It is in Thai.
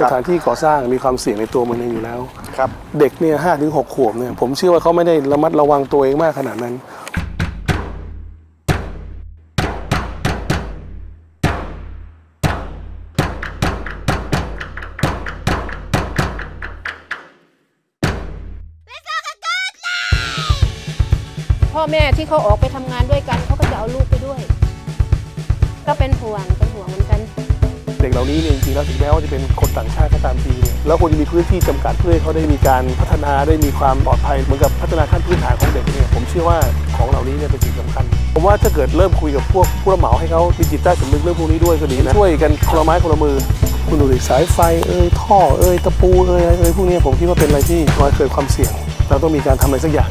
สถานที่ก่อสร้างมีความเสี่ยงในตัวมันเองอยู่แล้ว ครับ เด็กเนี่ยห้าถึงหกขวบเนี่ยผมเชื่อว่าเขาไม่ได้ระมัดระวังตัวเองมากขนาดนั้น พ่อแม่ที่เขาออกไปทำงานด้วยกันเขาก็จะเอาลูกไปด้วย ก็เป็นห่วงเป็นห่วงเหมือนกันเด็กเหล่านี้เนี่ยจริงๆแล้วถึงแม้ว่าจะเป็นคนต่างชาติก็ตามทีเนี่ยแล้วควรจะมีพื้นที่จำกัดเพื่อให้เขาได้มีการพัฒนาได้มีความปลอดภัยเหมือนกับพัฒนาขั้นพื้นฐานของเด็กเนี่ยผมเชื่อว่าของเหล่านี้เนี่ยเป็นสิ่งสำคัญผมว่าถ้าเกิดเริ่มคุยกับพวกผู้รับเหมาให้เขามีจิตใต้สำนึกเรื่องพวกนี้ด้วยก็ดีนะช่วยกันคนละไม้คนละมือคุณดูดิสายไฟเอ่ยท่อเอ่ยตะปูเอ่ยอะไรเอ่ยพวกนี้ผมคิดว่าเป็นอะไรที่น้อยเกิดความเสี่ยงเราต้องมีการทำอะไรสักอย่าง